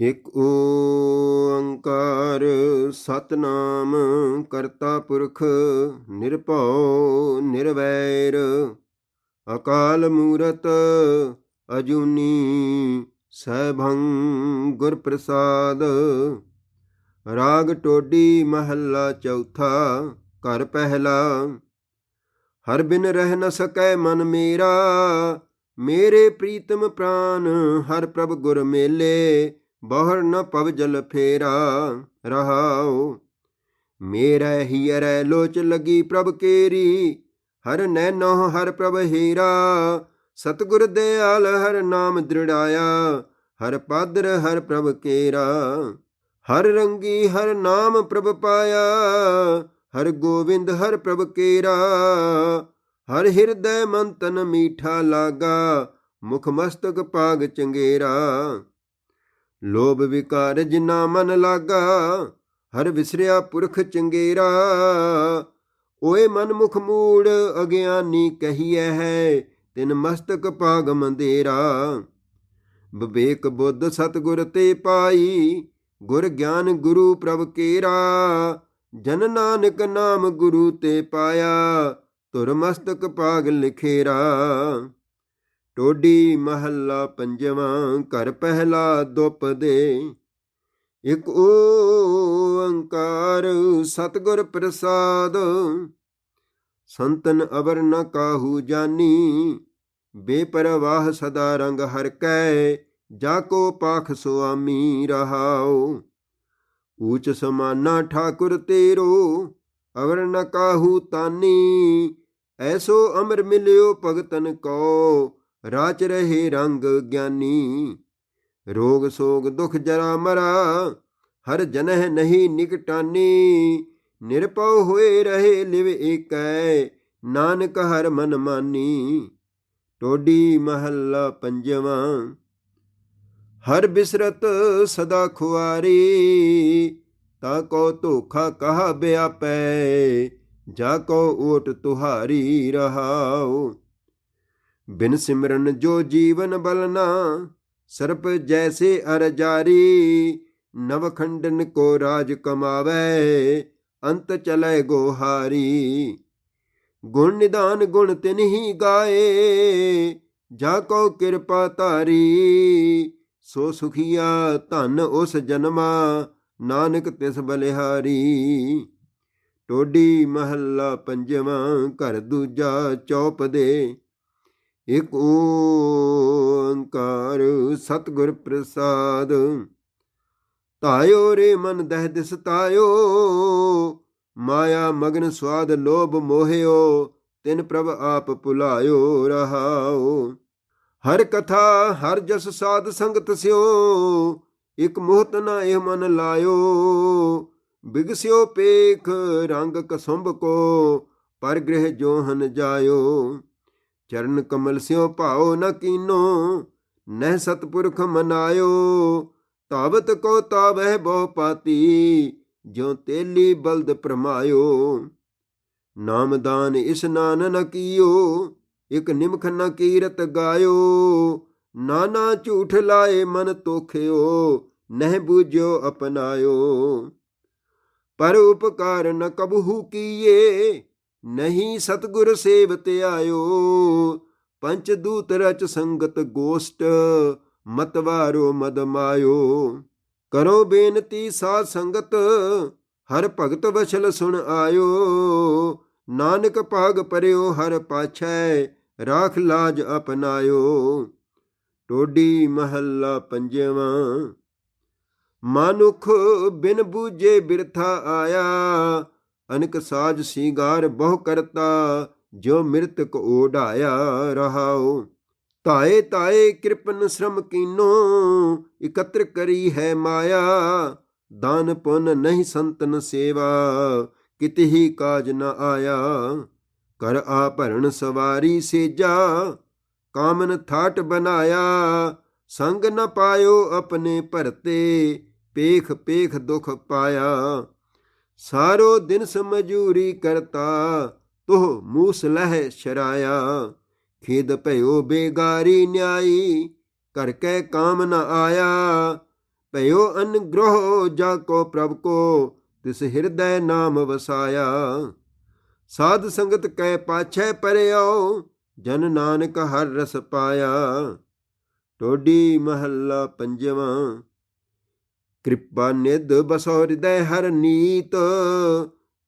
ਇਕ ਓੰਕਾਰ ਸਤਨਾਮ ਕਰਤਾ ਪੁਰਖ ਨਿਰਭਉ ਨਿਰਵੈਰ, ਅਕਾਲ ਮੂਰਤ ਅਜੂਨੀ ਸੈਭੰ ਗੁਰ ਪ੍ਰਸਾਦ ਰਾਗ ਟੋਡੀ ਮਹੱਲਾ ਚੌਥਾ ਘਰ ਪਹਿਲਾ, ਹਰ ਬਿਨ ਰਹਿ ਨ ਸਕੈ ਮਨ ਮੇਰਾ, ਮੇਰੇ ਪ੍ਰੀਤਮ ਪ੍ਰਾਨ ਹਰ ਪ੍ਰਭ ਗੁਰ ਮੇਲੇ ਬਹਰ ਨ ਪਵ ਜਲ ਫੇਰਾ ਰਹਾਉ। ਮੇਰਾ ਹੀਰੈ ਲੋਚ ਲਗੀ ਪ੍ਰਭ ਕੇਰੀ, ਹਰ ਨੈਨੋ ਹਰ ਪ੍ਰਭ ਹੀਰਾ। ਸਤਿਗੁਰ ਦਿਆਲ ਹਰ ਨਾਮ ਦ੍ਰਿੜਾਇਆ, ਹਰ ਪਾਦਰ ਹਰ ਪ੍ਰਭ ਕੇਰਾ। ਹਰ ਰੰਗੀ ਹਰ ਨਾਮ ਪ੍ਰਭ ਪਾਇਆ, ਹਰ ਗੋਬਿੰਦ ਹਰ ਪ੍ਰਭ ਕੇਰਾ। ਹਰ ਹਿਰਦੈ ਮਨ ਤਨ ਮੀਠਾ ਲਾਗਾ, ਮੁਖ ਮਸਤਕ ਪਾਗ ਚੰਗੇਰਾ। ਲੋਭ ਵਿਕਾਰ ਜਿਨਾ ਮਨ ਲਾਗਾ, ਹਰ ਵਿਸਰਿਆ ਪੁਰਖ ਚੰਗੇਰਾ। ਓਏ ਮਨ ਮੁਖ ਮੂੜ, ਅਗਿਆਨੀ ਕਹੀਐ ਹੈ, ਤਿਨ ਮਸਤਕ ਪਾਗ ਮੰਦੇਰਾ ਵਿਵੇਕ ਬੁੱਧ ਸਤਗੁਰ ਤੇ ਪਾਈ, ਗੁਰ ਗਿਆਨ ਗੁਰੂ ਪ੍ਰਭ ਕੇਰਾ। ਜਨ ਨਾਨਕ ਨਾਮ ਗੁਰੂ ਤੇ ਪਾਇਆ, ਧੁਰ ਮਸਤਕ ਪਾਗ ਲਿਖੇਰਾ। ਟੋਡੀ ਮਹੱਲਾ ਪੰਜਵਾਂ, ਘਰ ਪਹਿਲਾ ਦੁੱਪ ਦੇ। ਇਕ ਓੰਕਾਰ ਸਤਿਗੁਰ ਪ੍ਰਸਾਦ। ਸੰਤਨ ਅਵਰ ਨ ਕਾਹੂ ਜਾਨੀ, ਬੇਪਰਵਾਹ ਸਦਾ ਰੰਗ ਹਰ ਕੈ, ਜਾ ਕੋ ਪਾਖ ਸੁਆਮੀ ਰਹਾਉ। ਊਚ ਸਮਾਨਾ ਠਾਕੁਰ ਤੇਰੋ, ਅਵਰ ਨ ਕਾਹੂ ਤਾਨੀ, ਐਸੋ ਅਮਰ ਮਿਲਿਓ ਭਗਤਨ ਕੋ। ਰਾਚ ਰਹੇ ਰੰਗ ਗਿਆਨੀ, ਰੋਗ ਸੋਗ ਦੁਖ ਜਰਾ ਮਰਾ, ਹਰ ਜਨਹ ਨਹੀਂ ਨਿਕਟਾਨੀ ਨਿਰਪਉ ਹੋਏ ਰਹੇ ਲਿਵ ਏਕੈ, ਨਾਨਕ ਹਰ ਮਨ ਮਾਨੀ, ਟੋਡੀ ਮਹੱਲਾ ਪੰਜਵਾਂ। ਹਰ ਬਿਸਰਤ ਸਦਾ ਖੁਆਰੀ, ਤਾ ਕੋ ਧੋਖਾ ਕਹਾ ਬਿਆਪੈ, ਜਾ ਕੋ ਓਟ ਤੁਹਾਰੀ ਰਹਾਓ ਬਿਨ ਸਿਮਰਨ ਜੋ ਜੀਵਨ ਬਲਨਾ ਸਰਪ ਜੈਸੇ ਅਰ ਜਾਰੀ ਨਵਖੰਡਨ ਕੋ ਰਾਜ ਕਮਾਵੇ, ਅੰਤ ਚਲੇ ਗੋਹਾਰੀ। ਗੁਣ ਨਿਦਾਨ ਗੁਣ ਤਿਨਹੀ ਗਾਏ, ਜਾ ਕੋ ਕਿਰਪਾ ਧਾਰੀ, ਸੋ ਸੁਖੀਆ ਧਨ ਉਸ ਜਨਮਾ, ਨਾਨਕ ਤਿਸ ਬਲਿਹਾਰੀ। ਟੋਡੀ ਮਹੱਲਾ ਪੰਜਵਾਂ, ਘਰ ਦੂਜਾ ਚੌਪ ਦੇ ਇਕ ਓੰਕਾਰ ਸਤਿਗੁਰ ਪ੍ਰਸਾਦ। ਤਾਇਓ ਰੇ ਮਨ ਦਹਿ ਦਿਸ ਤਾਇਓ ਮਾਇਆ ਮਗਨ ਸਵਾਦ ਲੋਭ ਮੋਹਿਓ, ਤਿਨ ਪ੍ਰਭ ਆਪ ਭੁਲਾਇਓ ਰਹਾਓ। ਹਰ ਕਥਾ, ਹਰ ਜਸ ਸਾਧ ਸੰਗਤ ਸਿਓ, ਇਕ ਮੋਹਤ ਨਾ ਇਹ ਮਨ ਲਾਇਓ। ਬਿਗਸਿਓ ਪੇਖ ਰੰਗ ਕਸੁੰਭ ਕੋ, ਪਰ ਗ੍ਰਹਿ ਜੋਹਨ ਜਾਇਓ। ਚਰਨ ਕਮਲ ਸਿਓ ਭਾਉ ਨ ਕੀਨੋ, ਨਹਿ ਸਤਪੁਰਖ ਮਨਾਇਓ। ਤਾਵਤ ਕੋ ਤਾਵਹਿ ਬਹੁ ਪਾਤੀ, ਜਿਉ ਤੇਲੀ ਬਲਦ ਪ੍ਰਮਾਇਓ। ਨਾਮਦਾਨ ਇਸਨਾਨ ਨ ਕੀਓ, ਇਕ ਨਿਮਖ ਨ ਕੀਰਤ ਗਾਇਓ। ਨਾਨਾ ਝੂਠ ਲਾਏ ਮਨ ਤੋਖਿਓ ਨਹਿ ਬੂਝਿਓ ਅਪਨਾਇਓ। ਪਰ ਉਪਕਾਰ ਨ ਕਬਹੂ ਕੀਏ ਨਹੀਂ ਸਤਗੁਰ ਸੇਵਤ ਆਇਓ। ਪੰਚ ਦੂਤ ਰਚ ਸੰਗਤ ਗੋਸ਼ਟ ਮਤਵਾਰੋ ਮਦਮਾਇਓ ਕਰੋ ਬੇਨਤੀ ਸਾਧ ਸੰਗਤ, ਹਰ ਭਗਤ ਵਛਲ ਸੁਣ ਆਇਓ। ਨਾਨਕ ਭਾਗ ਪਰਿਓ ਹਰ ਪਾਛੈ, ਰਾਖ ਲਾਜ ਅਪਨਾਇਓ। ਟੋਡੀ ਮਹੱਲਾ ਪੰਜਵਾਂ। ਮਾਨੁਖ ਬਿਨ ਬੂਝੇ ਬਿਰਥਾ ਆਇਆ ਅਨਕ ਸਾਜ ਸ਼ਿੰਗਾਰ ਬਹੁ ਕਰਤਾ, ਜੋ ਮਿਰਤਕ ਓਢਾਇਆ ਰਹਾਉ। ਤਾਏ ਤਾਏ ਕਿਰਪਨ ਸ਼ਰਮ ਕੀਨੋ, ਇਕੱਤਰ ਕਰੀ ਹੈ ਮਾਇਆ। ਦਾਨ ਪੁੰਨ ਨਹੀਂ ਸੰਤਨ ਸੇਵਾ, ਕਿਤੇ ਹੀ ਕਾਜ ਨ ਆਇਆ। ਕਰ ਆ ਭਰਨ ਸਵਾਰੀ ਸੇਜਾ, ਕਾਮਨ ਥਾਟ ਬਨਾਇਆ। ਸੰਗ ਨ ਪਾਇਓ ਆਪਣੇ ਭਰਤੇ ਪੇਖ ਪੇਖ ਦੁਖ ਪਾਇਆ। ਸਾਰੋ ਦਿਨ ਸਮਜੂਰੀ ਕਰਤਾ, ਤੁਹ ਮੂਸ ਲਹਿ ਸ਼ਰਾਇਆ। ਖੇਦ ਭਇਓ ਬੇਗਾਰੀ ਨਿਆਈ ਕਰ ਕੈ ਕਾਮ ਨ ਆਇਆ। ਭਇਓ ਅਨਗ੍ਰਹ ਜਾ ਕੋ ਪ੍ਰਭ ਕੋ, ਤਿਸ ਹਿਰਦੈ ਨਾਮ ਵਸਾਇਆ। ਸਾਧ ਸੰਗਤ ਕੈ ਪਾਛੈ ਪਰਿਓ ਜਨ ਨਾਨਕ ਹਰ ਰਸ ਪਾਇਆ। ਟੋਡੀ ਮਹੱਲਾ ਪੰਜਵਾਂ। ਕਿਰਪਾ ਨਿਧ ਬਸੋ ਹਿਰਦੈ ਹਰ ਨੀਤ,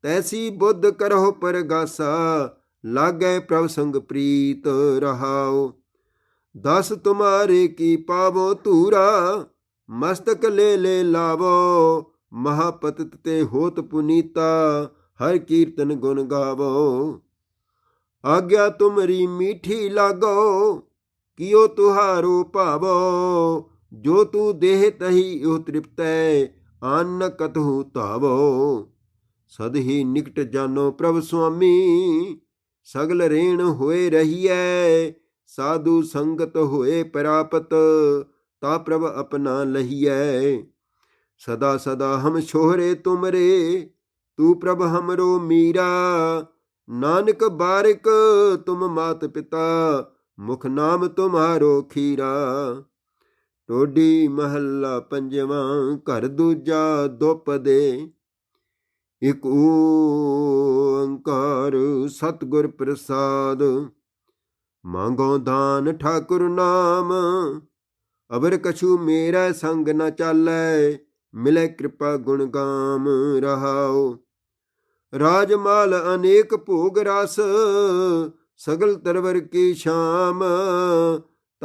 ਤੈਸੀ ਬੁੱਧ ਕਰੋ ਪਰਗਾਸਾ, ਲਾਗੈ ਪ੍ਰਭ ਸੰਗ ਪ੍ਰੀਤ ਰਹਾਓ ਦਸ ਤੁਮਾਰੇ ਕੀ ਪਾਵੋ ਧੂਰਾ, ਮਸਤਕ ਲੈ ਲੈ ਲਾਵੋ, ਮਹਾਪਤਿਤ ਤੇ ਹੋਤ ਪੁਨੀਤਾ, ਹਰ ਕੀਰਤਨ ਗੁਣ ਗਾਵੋ। ਆਗਿਆ ਤੁਮਰੀ ਮੀਠੀ ਲਾਗੋ ਕਿਉ ਤੁਹਾਰੋ ਭਾਵੋ ਜੋ ਤੂੰ ਦੇਹ ਤਹੀ ਉਹ ਤ੍ਰਿਪਤੈ ਆਨ ਕਤਹੁ ਧਾਵੋ। ਸਦ ਹੀ ਨਿਕਟ ਜਾਨੋ ਪ੍ਰਭ ਸੁਆਮੀ, ਸਗਲ ਰੇਣ ਹੋਏ ਰਹੀਐ, ਸਾਧੂ ਸੰਗਤ ਹੋਏ ਪ੍ਰਾਪਤ, ਤਾ ਪ੍ਰਭ ਆਪਣਾ ਲਹੀਐ। ਸਦਾ ਸਦਾ ਹਮ ਛੋਹਰੇ ਤੁਮਰੇ, ਤੂ ਪ੍ਰਭ ਹਮਰੋ ਮੀਰਾ। ਨਾਨਕ ਬਾਰਿਕ ਤੁਮ ਮਾਤ ਪਿਤਾ, ਮੁਖ ਨਾਮ ਤੁਮਾਰੋ ਖੀਰਾ। ਟੋਡੀ ਮਹੱਲਾ ਪੰਜਵਾਂ, ਘਰ ਦੂਜਾ ਦੁਪਦੇ ਇਕ ਓੰਕਾਰ ਸਤਿਗੁਰ ਪ੍ਰਸਾਦ, ਮੰਗੋ ਦਾਨ ਠਾਕੁਰ ਨਾਮ। ਅਬਰ ਕਛੂ ਮੇਰਾ ਸੰਗ ਨਾ ਚਾਲੈ, ਮਿਲੇ ਕਿਰਪਾ ਗੁਣ ਗਾਮ ਰਹਾਓ ਰਾਜ ਮਾਲ ਅਨੇਕ ਭੋਗ ਰਸ, ਸਗਲ ਤਰਵਰ ਕੀ ਸ਼ਾਮ।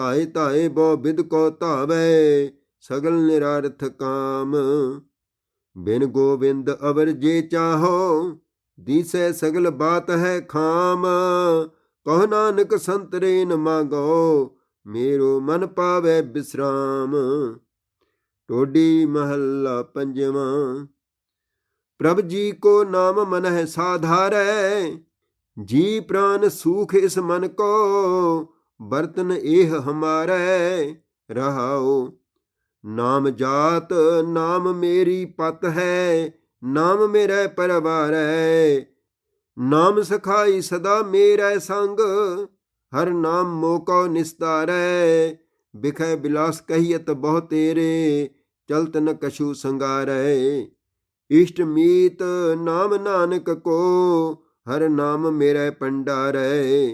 ਤਾਏ ਤਾਏ ਬੋ ਬਿਦ ਕੋ ਧਾਵੇ, ਸਗਲ ਨਿਰਾਰਥ ਕਾਮ। ਬਿਨ ਗੋਬਿੰਦ ਅਵਰ ਜੇ ਚਾਹੋ, ਦੀਸੈ ਸਗਲ ਬਾਤ ਹੈ ਖਾਮ। ਕਹ ਨਾਨਕ ਸੰਤਰੇ ਨ ਮੰਗੋ, ਮੇਰੋ ਮਨ ਪਾਵੇ ਬਿਸਰਾਮ। ਟੋਡੀ ਮਹੱਲਾ ਪੰਜਵਾਂ। ਪ੍ਰਭ ਜੀ ਕੋ ਨਾਮ ਮਨ ਹੈ ਸਾਧਾਰੈ, ਜੀ ਪ੍ਰਾਨ ਸੂਖ ਇਸ ਮਨ ਕੋ ਬਰਤਨ ਇਹ ਹਮਾਰੈ ਰਹਾਓ ਨਾਮ ਜਾਤ, ਨਾਮ ਮੇਰੀ ਪਤ ਹੈ, ਨਾਮ ਮੇਰਾ ਪਰਵਾਰ ਹੈ। ਨਾਮ ਸਖਾਈ ਸਦਾ ਮੇਰਾ ਸੰਗ, ਹਰ ਨਾਮ ਮੋਕੋ ਨਿਸਤਾਰੈ। ਬਿਖੈ ਬਿਲਾਸ ਕਹੀਤ ਬਹੁ ਤੇਰੇ, ਚਲਤ ਨ ਕਛੂ ਸੰਗਾਰੈ। ਇਸ਼ਟ ਮੀਤ ਨਾਮ ਨਾਨਕ ਕੋ, ਹਰ ਨਾਮ ਮੇਰੇ ਪੰਡਾਰੈ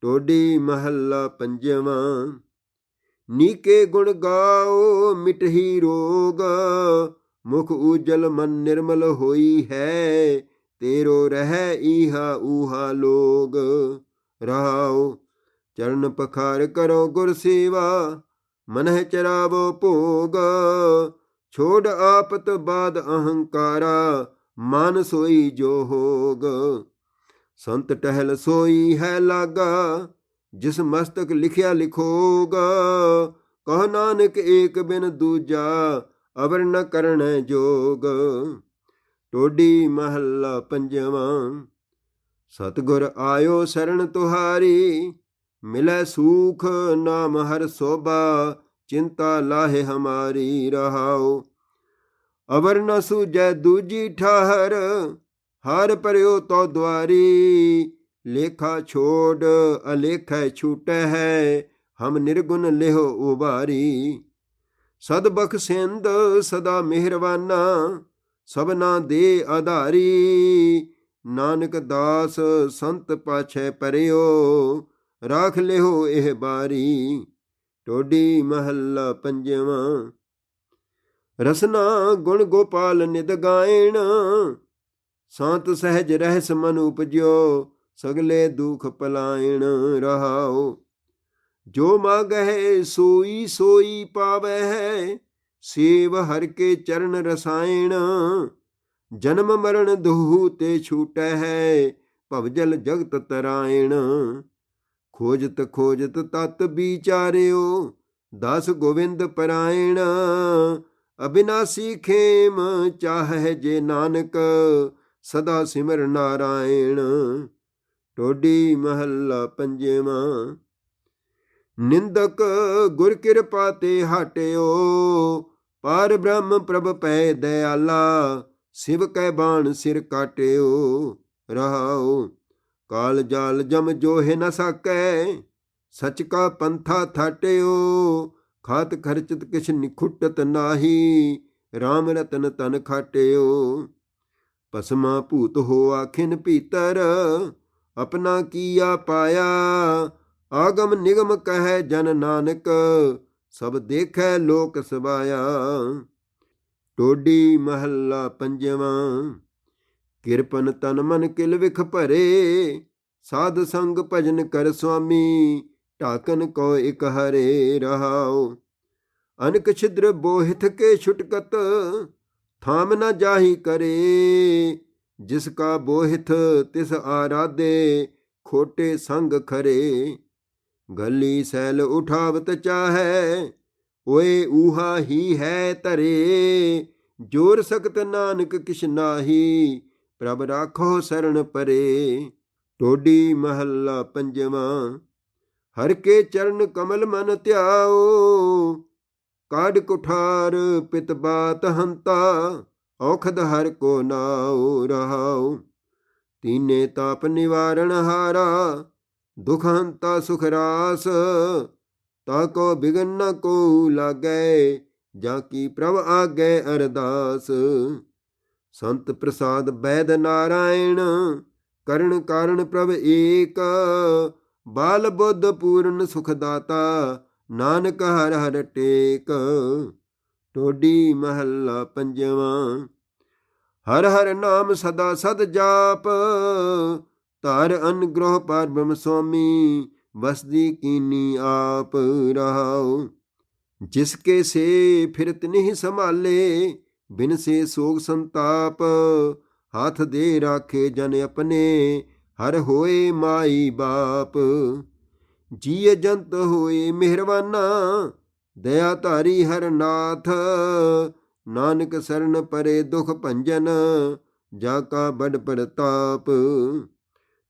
ਟੋਡੀ ਮਹੱਲਾ ਪੰਜਵਾਂ। ਨੀਕੇ ਗੁਣ ਗਾਓ ਮਿਟਹੀ ਰੋਗ। ਮੁਖ ਉਜਲ ਮਨ ਨਿਰਮਲ ਹੋਈ ਹੈ। ਤੇਰੋ ਰਹਿ ਈਹਾ ਊਹਾ ਲੋਗ। ਰਹਾਓ, ਚਰਨ ਪਖਾਰ ਕਰੋ ਗੁਰ ਸੇਵਾ। ਮਨਹਿ ਚਰਾਵੋ ਭੋਗ। ਛੋੜ ਆਪਤ ਬਾਦ ਅਹੰਕਾਰਾ। ਮਨ ਸੋਈ ਜੋ ਹੋਗ। ਸੰਤ ਟਹਿਲ ਸੋਈ ਹੈ ਲਾਗਾ, ਜਿਸ ਮਸਤਕ ਲਿਖਿਆ ਲਿਖੋਗਾ। ਕਹ ਨਾਨਕ ਏਕ ਬਿਨ ਦੂਜਾ, ਅਵਰ ਨ ਕਰਣੈ ਜੋਗ। ਟੋਡੀ ਮਹੱਲਾ ਪੰਜਵਾਂ, ਸਤਗੁਰ ਆਇਓ ਸਰਣ ਤੁਹਾਰੀ, ਮਿਲੈ ਸੂਖ ਨਾਮ ਹਰ ਸੋਭਾ, ਚਿੰਤਾ ਲਾਹੇ ਹਮਾਰੀ ਰਹਾਓ ਅਵਰ ਨ ਸੂਜੈ ਦੂਜੀ ਠਹਰ ਹਰ ਪਰਿਓ ਤੋ ਦੁਆਰੀ, ਲੇਖਾ ਛੋੜ ਅਲੇਖੈ ਛੂਟੈ ਹੈ, ਹਮ ਨਿਰਗੁਣ ਲਿਹੋ ਉਬਾਰੀ। ਸਦ ਬਖਸ਼ਿੰਦ ਸਦਾ ਮਿਹਰਵਾਨਾ ਸਭਨਾ ਦੇ ਆਧਾਰੀ। ਨਾਨਕ ਦਾਸ ਸੰਤ ਪਾਛੈ ਪਰਿਓ, ਰਾਖ ਲਿਹੋ ਇਹ ਬਾਰੀ। ਟੋਡੀ ਮਹੱਲਾ ਪੰਜਵਾਂ। ਰਸਨਾ ਗੁਣ ਗੋਪਾਲ ਨਿਦ ਗਾਇਣ ਸਾਤ ਸਹਿਜ ਰਹਿਸ ਮਨ ਉਪਜਿਓ, ਸਗਲੇ ਦੁਖ ਪਲਾਇਣ ਰਹਾਓ। ਜੋ ਮਾਗਹਿ ਸੋਈ ਸੋਈ ਪਾਵੈ ਹੈ ਸੇਵ ਹਰ ਕੇ ਚਰਨ ਰਸਾਇਣ। ਜਨਮ ਮਰਨ ਦੁਹੂ ਤੇ ਛੂਟੈ ਹੈ ਭਵਜਲ ਜਗਤ ਤਰਾਇਣ। ਖੋਜਤ ਖੋਜਤ ਤਤ ਵਿਚਾਰਿਓ, ਦਸ ਗੋਵਿੰਦ ਪਰਾਇਣ। ਅਬਿਨਾਸੀ ਖੇਮ ਚਾਹੈ ਜੇ ਨਾਨਕ ਸਦਾ ਸਿਮਰ ਨਾਰਾਇਣ, ਟੋਡੀ ਮਹੱਲਾ ਪੰਜਵਾਂ। ਨਿੰਦਕ ਗੁਰ ਕਿਰਪਾ ਤੇ ਹਟਿਓ, ਪਾਰ ਬ੍ਰਹਮ ਪ੍ਰਭ ਪੈ ਦਇਆਲਾ, ਸਿਵ ਕੈ ਬਾਣ ਸਿਰ ਕਾਟਿਓ, ਰਹਾਓ। ਕਾਲ ਜਾਲ ਜਮ ਜੋਹਿ ਨ ਸਕੈ, ਸਚ ਕਾ ਪੰਥਾ ਥਾਟਿਓ, ਖਾਤ ਖਰਚਤ ਕਿਛ ਨਿਖੁੱਟਤ ਨਾਹੀ RAM ਰਤਨ ਤਨ ਖਾਟਿਓ। ਪਸਮਾ ਭੂਤ ਹੋ ਆਖਿਨ ਭੀਤਰ, ਆਪਣਾ ਕੀਆ ਪਾਇਆ? ਆਗਮ ਨਿਗਮ ਕਹੈ ਜਨ ਨਾਨਕ, ਸਭ ਦੇਖੈ ਲੋਕ ਸਬਾਇਆ ਟੋਡੀ ਮਹੱਲਾ ਪੰਜਵਾਂ, ਕਿਰਪਨ ਤਨ ਮਨ ਕਿਲ ਵਿਖ ਭਰੇ, ਸਾਧ ਸੰਗ ਭਜਨ ਕਰ ਸੁਆਮੀ, ਢਾਕਨ ਕੋ ਇਕ ਹਰੇ ਰਹਾਉ। ਅਨਕ ਛਿਦਰ ਬੋਹਿਤ ਕੇ ਛੁਟਕਤ ਥਾਮ ਨ ਜਾਹੀ ਕਰੇ, ਜਿਸ ਕਾ ਬੋਹਿਤ ਤਿਸ ਆਰਾਧੇ, ਖੋਟੇ ਸੰਗ ਖਰੇ। ਗਲੀ ਸੈਲ ਉਠਾਵਤ ਚਾਹੈ, ਓਏ ਊਹਾ ਹੀ ਹੈ ਧਰੇ। ਜੋਰ ਸਕਤ ਨਾਨਕ ਕਿਛ ਨਾਹੀ, ਪ੍ਰਭ ਰਾਖੋ ਸਰਣ ਪਰੇ। ਟੋਡੀ ਮਹੱਲਾ ਪੰਜਵਾਂ, ਹਰ ਕੇ ਚਰਨ ਕਮਲ ਮਨ ਧਿਆਓ ਕਾਢ ਕੁਠਾਰ ਪਿਤ ਬਾਤ ਹੰਤਾ, ਔਖਦ ਹਰ ਕੋ ਨਾਉ ਰਹਾਉ। ਤੀਨੇ ਤਾਪ ਨਿਵਾਰਣ ਹਾਰਾ ਦੁਖ ਹੰਤਾ ਸੁਖ ਰਾਸ। ਤਾ ਕੋ ਬਿਗਨ ਨ ਕੋ ਲਾਗੈ, ਜਾਂ ਕੀ ਪ੍ਰਭ ਆਗੇ ਅਰਦਾਸ। ਸੰਤ ਪ੍ਰਸਾਦ ਬੈਦ ਨਾਰਾਇਣ, ਕਰਨ ਕਾਰਣ ਪ੍ਰਭ ਏਕ। ਬਾਲ ਬੁੱਧ ਪੂਰਨ ਸੁਖ ਦਾਤਾ ਨਾਨਕ ਹਰ ਹਰ ਟੇਕ, ਟੋਡੀ ਮਹੱਲਾ ਪੰਜਵਾਂ। ਹਰ ਹਰ ਨਾਮ ਸਦਾ ਸਦ ਜਾਪ, ਧਰ ਅਨਗ੍ਰਹ ਪਰ ਬ੍ਰਹਮ ਸੁਆਮੀ ਵਸਦੀ ਕੀਨੀ ਆਪ ਰਹਾਉ। ਜਿਸ ਕੇ ਸੇ ਫਿਰਤ ਨਹੀਂ ਸੰਭਾਲੇ, ਬਿਨ ਸੇ ਸੋਗ ਸੰਤਾਪ, ਹੱਥ ਦੇ ਰਾਖੇ ਜਨ ਆਪਣੇ, ਹਰ ਹੋਏ ਮਾਈ ਬਾਪ। ਜੀਏ ਜੰਤ ਹੋਏ ਮਿਹਰਵਾਨਾ ਦਇਆ ਧਾਰੀ ਹਰ ਨਾਥ। ਨਾਨਕ ਸਰਨ ਪਰੇ ਦੁਖ ਭੰਜਨ, ਜਾ ਕਾ ਬੜ ਪ੍ਰਤਾਪ।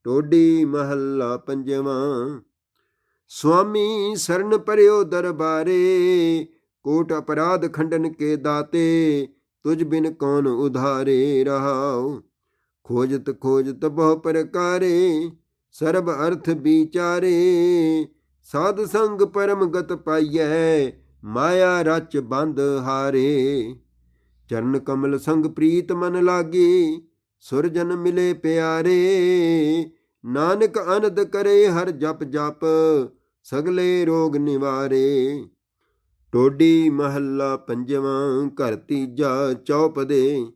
ਟੋਡੀ ਮਹੱਲਾ ਪੰਜਵਾਂ, ਸੁਆਮੀ ਸਰਨ ਪਰਿਓ ਦਰਬਾਰੇ, ਕੋਟ ਅਪਰਾਧ ਖੰਡਨ ਕੇ ਦਾਤੇ, ਤੁਝ ਬਿਨ ਕੌਣ ਉਧਾਰੇ ਰਹਾਉ। ਖੋਜਤ ਖੋਜਤ ਬਹੁ ਪ੍ਰਕਾਰੇ ਸਰਬ ਅਰਥ ਵਿਚਾਰੇ, ਸਾਧ ਸੰਗ ਪਰਮ ਗਤ ਪਾਈਐ, ਮਾਇਆ ਰਚ ਬੰਦ ਹਾਰੇ। ਚਰਨ ਕਮਲ ਸੰਗ ਪ੍ਰੀਤ ਮਨ ਲਾਗੀ, ਸੁਰਜਨ ਮਿਲੇ ਪਿਆਰੇ। ਨਾਨਕ ਅਨੰਦ ਕਰੇ ਹਰ ਜਪ ਜਪ, ਸਗਲੇ ਰੋਗ ਨਿਵਾਰੇ। ਟੋਡੀ ਮਹੱਲਾ ਪੰਜਵਾਂ, ਘਰ ਤੀਜਾ ਚੌਪਦੇ।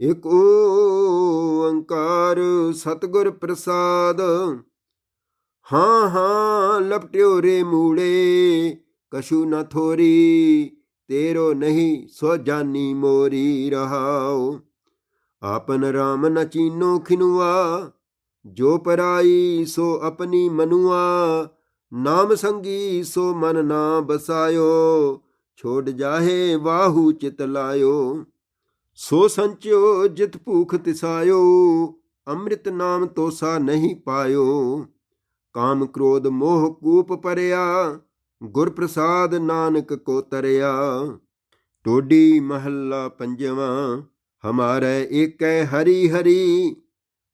ਇਕ ਓੰਕਾਰ ਸਤਿਗੁਰ ਪ੍ਰਸਾਦ। ਹਾਂ ਹਾਂ ਲਪਟਿਓ ਰੇ ਮੂੜੇ, ਕਛੂ ਨ ਥੋਰੀ, ਤੇਰੋ ਨਹੀਂ ਸੋ ਜਾਨੀ ਮੋਰੀ ਰਹਾਓ। ਆਪਨ RAM ਨ ਚੀਨੋ ਖਿਨੁਆ, ਜੋ ਪਰਾਈ ਸੋ ਆਪਣੀ ਮਨੁਆ, ਨਾਮ ਸੰਗੀ ਸੋ ਮਨ ਨਾ ਬਸਾਇਓ ਛੋੜ ਜਾਹੇ ਵਾਹੂ ਚਿਤ ਲਾਇਓ। ਸੋ ਸੰਚਿਓ, ਜਿਤ ਭੂਖ ਤਿਸਾਇਓ, ਅੰਮ੍ਰਿਤ ਨਾਮ ਤੋਸਾ ਨਹੀਂ ਪਾਇਓ। ਕਾਮ ਕ੍ਰੋਧ ਮੋਹ ਕੂਪ ਪਰਿਆ ਗੁਰ ਪ੍ਰਸਾਦ ਨਾਨਕ ਕੋ ਤਰਿਆ। ਟੋਡੀ ਮਹੱਲਾ ਪੰਜਵਾਂ, ਹਮਾਰੇ ਏਕੈ ਹਰੀ ਹਰੀ,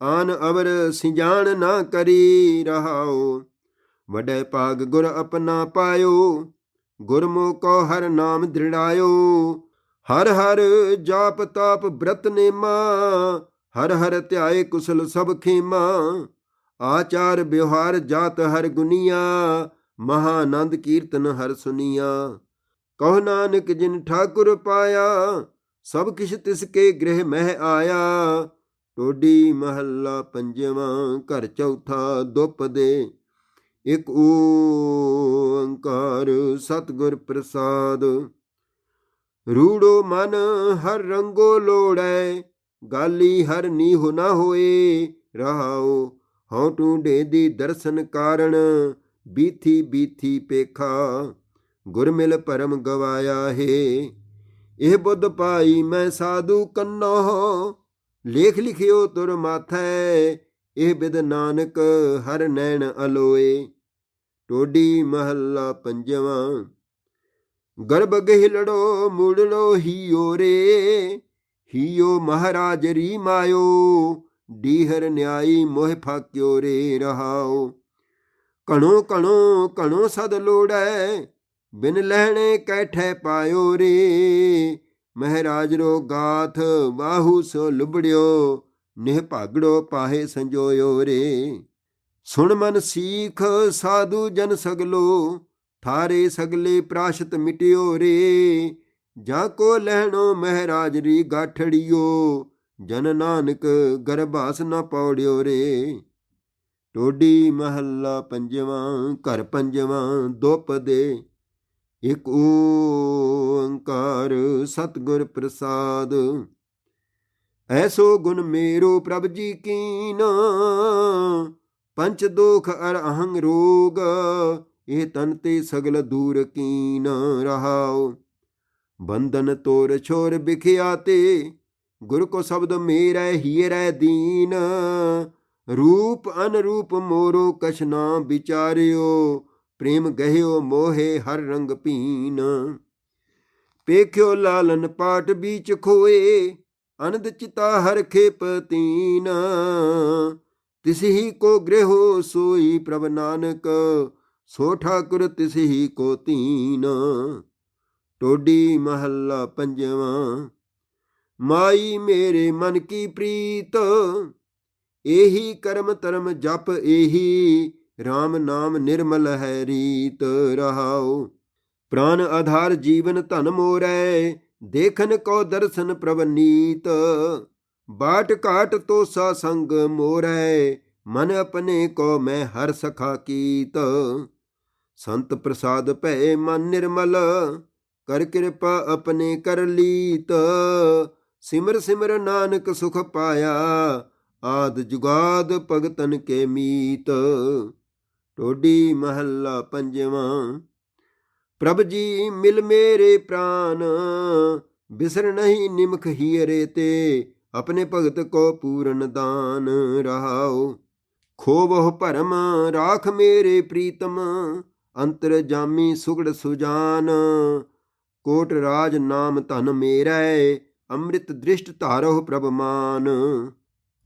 ਆਨ ਅਵਰ ਸਿਜਾਣ ਨਾ ਕਰੀ ਰਹਾਓ। ਵਡੇ ਭਾਗ ਗੁਰ ਆਪਣਾ ਪਾਇਓ, ਗੁਰਮੁਖ ਕੋ ਹਰ ਨਾਮ ਦ੍ਰਿੜਾਇਓ। ਹਰ ਹਰ ਜਾਪ ਤਾਪ ਬ੍ਰਤ ਨੇਮਾ, ਹਰ ਹਰ ਧਿਆਏ ਕੁਸਲ ਸਭ ਖੇਮਾ। ਆਚਾਰ ਵਿਵਹਾਰ ਜਾਤ ਹਰ ਗੁਨੀਆ ਮਹਾਨੰਦ ਕੀਰਤਨ ਹਰ ਸੁਨੀਆ। ਕਹੋ ਨਾਨਕ ਜਿਨ ਠਾਕੁਰ ਪਾਇਆ, ਸਭ ਕਿਛ ਤਿਸ ਕੇ ਗ੍ਰਹਿ ਮਹਿ ਆਇਆ। ਟੋਡੀ ਮਹੱਲਾ ਪੰਜਵਾਂ, ਘਰ ਚੌਥਾ ਦੁੱਪ ਦੇ। ਇਕ ਓੰਕਾਰ ਸਤਿਗੁਰ ਪ੍ਰਸਾਦ। ਰੂੜੋ ਮਨ ਹਰ ਰੰਗੋ ਲੋੜੈ, ਗਾਲੀ ਹਰ ਨੀਹੁ ਨਾ ਹੋਏ ਰਹਾਓ ਹਉ ਟੂਡੇ ਦੀ ਦਰਸ਼ਨ ਕਾਰਣ, ਬੀਥੀ ਬੀਥੀ ਪੇਖਾ ਗੁਰ ਮਿਲ ਪਰਮ ਗਵਾਇਆ ਹੈ। ਇਹ ਬੁੱਧ ਪਾਈ ਮੈਂ ਸਾਧੂ ਕੰਨੋ, ਲੇਖ ਲਿਖਿਓ ਤੁਰ ਮਾਥੈ, ਇਹ ਬਿਦ ਨਾਨਕ ਹਰ ਨੈਣ ਅਲੋਏ। ਟੋਡੀ ਮਹੱਲਾ ਪੰਜਵਾਂ। ਗਰਭ ਗਹਿਲੜੋ ਮੁੜਲੋ ਹੀਓ ਰੇ, ਹੀਓ ਮਹਾਰਾਜ ਰੀ ਮਾਇਓ, ਡੀਹਰ ਨਿਆਈ ਮੋਹ ਫਾਕਿਓ ਰੇ ਰਹਾਓ। ਕਣੋ ਕਣੋ ਕਣੋ ਸਦ ਲੋੜੈ, ਬਿਨ ਲਹਿਣੇ ਕੈਠੈ ਪਾਇਓ ਰੇ, ਮਹਾਰਾਜ ਰੋ ਗਾਥ ਬਾਹੂ ਸੋ ਲੁਬੜਿਓ, ਨਿਹ ਭਾਗੜੋ ਪਾਹੇ ਸੰਜੋਇਓ ਰੇ। ਸੁਣ ਮਨ ਸੀਖ ਸਾਧੂ ਜਨ ਸਗਲੋ ਥਾਰੇ ਸਗਲੇ ਪ੍ਰਾਸ਼ਤ ਮਿਟਿਓ ਰੇ। ਜਾ ਕੋ ਲਹਿਣੋ ਮਹਾਰਾਜ ਰੀ ਗਾਠੜਿਓ, ਜਨ ਨਾਨਕ ਗਰਭਾਸ ਨਾ ਪੌੜਿਓ ਰੇ। ਟੋਡੀ ਮਹੱਲਾ ਪੰਜਵਾਂ, ਘਰ ਪੰਜਵਾਂ, ਦੁੱਪ ਦੁਪਦੇ ਇਕ ਓੰਕਾਰ ਸਤਿਗੁਰ ਪ੍ਰਸਾਦ। ਐਸੋ ਗੁਣ ਮੇਰੋ ਪ੍ਰਭ ਜੀ ਕੀਨਾ, ਪੰਚ ਦੋਖ ਅਰ ਅਹੰਗ ਰੋਗ। ਇਹ ਤਨ ਤੇ ਸਗਲ ਦੂਰ ਕੀਨ ਰਹਾਉ। ਬੰਧਨ ਤੋਰ ਛੋਰ ਬਿਖਿਆ ਤੇ, ਗੁਰ ਕੋ ਸ਼ਬਦ ਮੇਰਾ ਹੀਰੈ ਦੀਨ। ਰੂਪ ਅਨਰੂਪ ਮੋਰੋ ਕਛ ਨਾ ਵਿਚਾਰਿਓ, ਪ੍ਰੇਮ ਗਹਿਓ ਮੋਹੇ ਹਰ ਰੰਗ ਪੀਨ ਪੇਖਿਓ ਲਾਲਨ ਪਾਟ बीच ਖੋਏ, ਅਨੰਦ ਚਿਤਾ ਹਰ ਖੇਪ ਤੀਨ। ਤਿਸਹੀ ਕੋ ਗ੍ਰਹਿਓ ਸੋਈ ਪ੍ਰਭ ਨਾਨਕ ਸੋ ਠਾਕੁਰ ਤਿਸਹੀ ਕੋ ਤੀਨ ਟੋਡੀ ਮਹੱਲਾ ਪੰਜਵਾਂ। ਮਾਈ ਮੇਰੇ ਮਨ ਕੀ ਪ੍ਰੀਤ ਇਹੀ ਕਰਮ ਧਰਮ ਜਪ ਇਹੀ RAM ਨਾਮ ਨਿਰਮਲ ਹੈ ਰੀਤ ਰਹਾਉ। ਪ੍ਰਾਨ ਆਧਾਰ ਜੀਵਨ ਧਨ ਮੋਰੈ, ਦੇਖਨ ਕੋ ਦਰਸ਼ਨ ਪ੍ਰਵਨੀਤ ਬਾਟ ਘਾਟ ਤੋਸਾ ਸੰਗ ਮੋਰੈ, ਮਨ ਆਪਣੇ ਕੋ ਮੈਂ ਹਰ ਸਖਾ ਕੀਤ। ਸੰਤ ਪ੍ਰਸਾਦ ਭੈ ਮਨ ਨਿਰਮਲ, ਕਰ ਕਿਰਪਾ ਆਪਣੇ ਕਰ ਲੀਤ। ਸਿਮਰ ਸਿਮਰ ਨਾਨਕ ਸੁਖ ਪਾਇਆ, ਆਦ ਜੁਗਾਦ ਭਗਤਨ ਕੇ ਮੀਤ। ਟੋਡੀ ਮਹੱਲਾ ਪੰਜਵਾਂ, ਪ੍ਰਭ ਜੀ ਮਿਲ ਮੇਰੇ ਪ੍ਰਾਨ, ਬਿਸਰ ਨਹੀਂ ਨਿਮਖ ਹੀਰੇ ਤੇ, ਆਪਣੇ ਭਗਤ ਕੋ ਪੂਰਨ ਦਾਨ ਰਹਾਉ। ਖੋਵਹੁ ਭਰਮ, ਰਾਖ ਮੇਰੇ ਪ੍ਰੀਤਮ ਅੰਤਰ ਜਾਮੀ ਸੁਗੜ ਸੁਜਾਨ, ਕੋਟ ਰਾਜ ਨਾਮ ਧਨ ਮੇਰੈ, ਅੰਮ੍ਰਿਤ ਦ੍ਰਿਸ਼ਟ ਧਾਰੋ ਪ੍ਰਭ ਮਾਨ।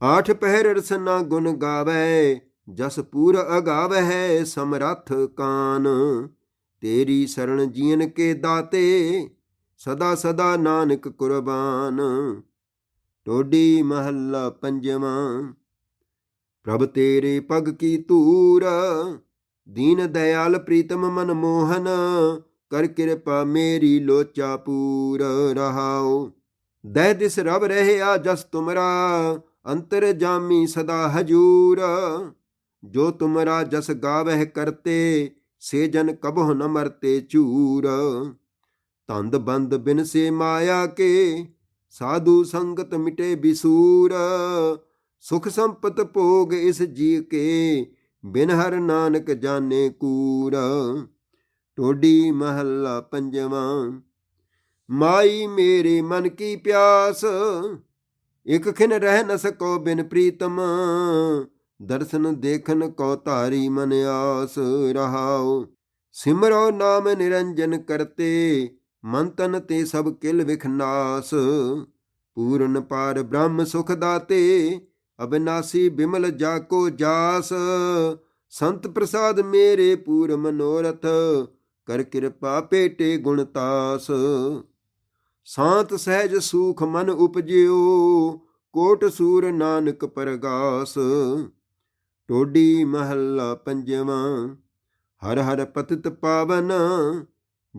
ਆਠ ਪਹਿਰ ਰਸਨਾ ਗੁਣ ਗਾਵੇ, ਜਸ ਪੂਰ ਹੈ ਸਮਰੱਥ ਕਾਨ। ਤੇਰੀ ਸਰਣ ਜੀਨ ਕੇ ਦਾਤੇ, ਸਦਾ ਸਦਾ ਨਾਨਕ ਕੁਰਬਾਨ। ਟੋਡੀ ਮਹੱਲਾ ਪੰਜਵਾਂ, ਪ੍ਰਭ ਤੇਰੇ ਪਗ ਕੀ ਧੂਰ ਦੀਨ ਦਇਆਲ ਪ੍ਰੀਤਮ ਮਨ ਮੋਹਨ, ਕਰ ਕਿਰਪਾ ਮੇਰੀ ਲੋਚਾ ਪੂਰ ਰਹਾਉ। ਦਇ ਦਿਸ ਰਬ ਰਹਿਆ ਜਸ ਤੁਮਰਾ, ਅੰਤਰ ਜਾਮੀ ਸਦਾ ਹਜੂਰ। ਜੋ ਤੁਮਰਾ ਜਸ ਗਾਵਹਿ ਕਰਤੇ, ਸੇ ਜਨ ਕਬਹੁ ਨ ਮਰਤੇ ਚੂਰ। ਤੰਦ ਬੰਦ ਬਿਨ ਸੇ ਮਾਇਆ ਕੇ, ਸਾਧੂ ਸੰਗਤ ਮਿਟੇ ਬਿਸੂਰ। ਸੁਖ ਸੰਪਤ ਭੋਗ ਇਸ ਜੀ ਕੇ ਬਿਨ ਹਰ ਨਾਨਕ ਜਾਣੇ ਕੂਰ। ਟੋਡੀ ਮਹੱਲਾ ਪੰਜਵਾਂ, ਮਾਈ ਮੇਰੇ ਮਨ ਕੀ ਪਿਆਸ, ਇਕ ਖਿਨ ਰਹਿ ਨ ਸਕੋ ਬਿਨ ਪ੍ਰੀਤਮ। ਦਰਸ਼ਨ ਦੇਖਨ ਕੋ ਧਾਰੀ ਮਨ ਆਸ ਰਹਾਉ, ਸਿਮਰੋ ਨਾਮ ਨਿਰੰਜਨ ਕਰਤੇ ਮਨ ਤਨ ਤੇ ਸਭ ਕਿਲ ਵਿਖਨਾਸ ਪੂਰਨ ਪਾਰ ਬ੍ਰਹਮ ਸੁਖ ਦਾਤੇ ਅਬਿਨਾਸੀ ਬਿਮਲ ਜਾ ਕੋ ਜਾਸ, ਸੰਤ ਪ੍ਰਸਾਦ ਮੇਰੇ ਪੂਰ ਮਨੋਰਥ ਕਰ ਕਿਰਪਾ ਪੇਟੇ ਗੁਣ ਤਾਸ। ਸਾਤ ਸਹਿਜ ਸੂਖ ਮਨ ਉਪਜਿਓ, ਕੋਟ ਸੂਰ ਨਾਨਕ ਪਰਗਾਸ। ਟੋਡੀ ਮਹੱਲਾ ਪੰਜਵਾਂ, ਹਰ ਹਰ ਪਤਿਤ ਪਾਵਨ,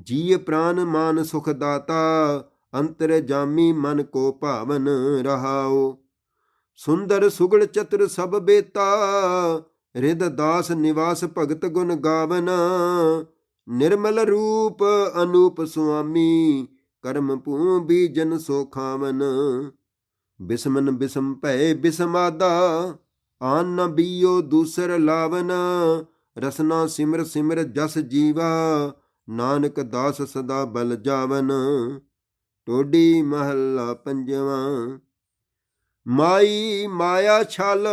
ਜੀਅ ਪ੍ਰਾਨ ਮਾਨ ਸੁਖ ਦਾਤਾ, ਅੰਤਰ ਜਾਮੀ ਮਨ ਕੋ ਭਾਵਨ ਰਹਾਓ। ਸੁੰਦਰ ਸੁਗੜ ਚਤੁਰ ਸਭ ਬੇਤਾ, ਰਿਦ ਦਾਸ ਨਿਵਾਸ ਭਗਤ ਗੁਣ ਗਾਵਨ। ਨਿਰਮਲ ਰੂਪ ਅਨੂਪ ਸੁਆਮੀ, ਕਰਮ ਭੂ ਬੀਜਨ ਸੋ ਖਾਵਨ। ਬਿਸਮਨ ਬਿਸਮ ਭੈ ਬਿਸਮਾਦਾ, ਆਨ ਨ ਬੀਓ ਦੂਸਰ ਲਾਵਨ। ਰਸਨਾ ਸਿਮਰ ਸਿਮਰ ਜਸ ਜੀਵਾ, ਨਾਨਕ ਦਾਸ ਸਦਾ ਬਲ ਜਾਵਨ। ਟੋਡੀ ਮਹੱਲਾ ਪੰਜਵਾਂ। ਮਾਈ ਮਾਇਆ ਛਲ,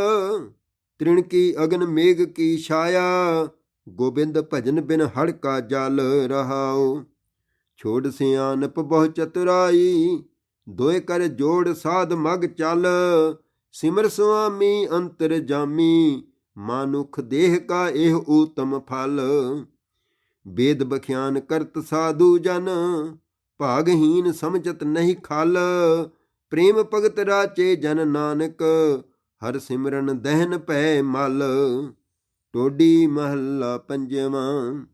ਤ੍ਰਿਣ ਕੀ ਅਗਨ ਮੇਘ ਕੀ ਛਾਇਆ, ਗੋਬਿੰਦ ਭਜਨ ਬਿਨ ਹੜਕਾ ਜਲ ਰਹਾਉ। ਛੋੜ ਸਿਆਨਪ ਬਹੁ ਚਤੁਰਾਈ ਦੋਏ ਕਰ ਜੋੜ ਸਾਧ ਮਗ ਚੱਲ। ਸਿਮਰ ਸੁਆਮੀ ਅੰਤਰ ਜਾਮੀ, ਮਾਨੁਖ ਦੇਹ ਕਾ ਇਹ ਊਤਮ ਫਲ। ਵੇਦ ਬਖਿਆਨ ਕਰਤ ਸਾਧੂ ਜਨ, ਭਾਗਹੀਨ ਸਮਝਤ ਨਹੀਂ ਖਲ। ਪ੍ਰੇਮ ਭਗਤ ਰਾਚੇ ਜਨ ਨਾਨਕ, ਹਰ ਸਿਮਰਨ ਦਹਿਨ ਪੈ ਮਲ, ਟੋਡੀ ਮਹੱਲਾ ਪੰਜਵਾਂ।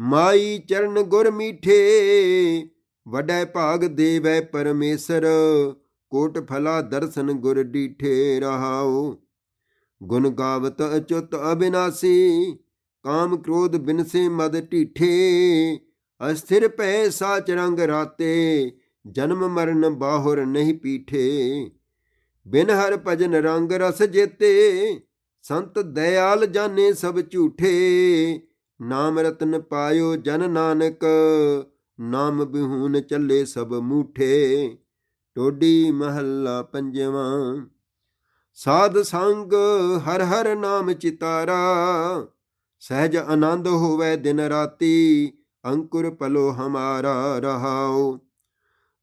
ਮਾਈ ਚਰਨ ਗੁਰ ਮੀਠੇ, ਵਡੈ ਭਾਗ ਦੇਵੈ ਪਰਮੇਸ਼ਰ, ਕੋਟ ਫਲਾ ਦਰਸ਼ਨ ਗੁਰ ਡੀਠੇ ਰਹਾਉ। ਗੁਣ ਗਾਵਤ ਅਚੁਤ ਅਬਿਨਾਸੀ, ਕਾਮ ਕ੍ਰੋਧ ਬਿਨਸੇ ਮਦ ਢੀਠੇ, ਅਸਥਿਰ ਪੈ ਸਾਚ ਰੰਗ ਰਾਤੇ ਜਨਮ ਮਰਨ ਬਾਹੁਰ ਨਹੀਂ ਪੀਠੇ। ਬਿਨ ਹਰ ਭਜਨ ਰੰਗ ਰਸ ਜੇਤੇ, ਸੰਤ ਦਇਆਲ ਜਾਣੇ ਸਭ ਝੂਠੇ। ਨਾਮ ਰਤਨ ਪਾਇਓ ਜਨ ਨਾਨਕ, ਨਾਮ ਬਿਹੂਨ ਚੱਲੇ ਸਭ ਮੂਠੇ। ਟੋਡੀ ਮਹੱਲਾ ਪੰਜਵਾਂ, ਸਾਧ ਸੰਗ ਹਰ ਹਰ ਨਾਮ ਚਿਤਾਰਾ। ਸਹਿਜ ਆਨੰਦ ਹੋਵੇ ਦਿਨ ਰਾਤੀ, ਅੰਕੁਰ ਪਲੋ ਹਮਾਰਾ ਰਹਾਓ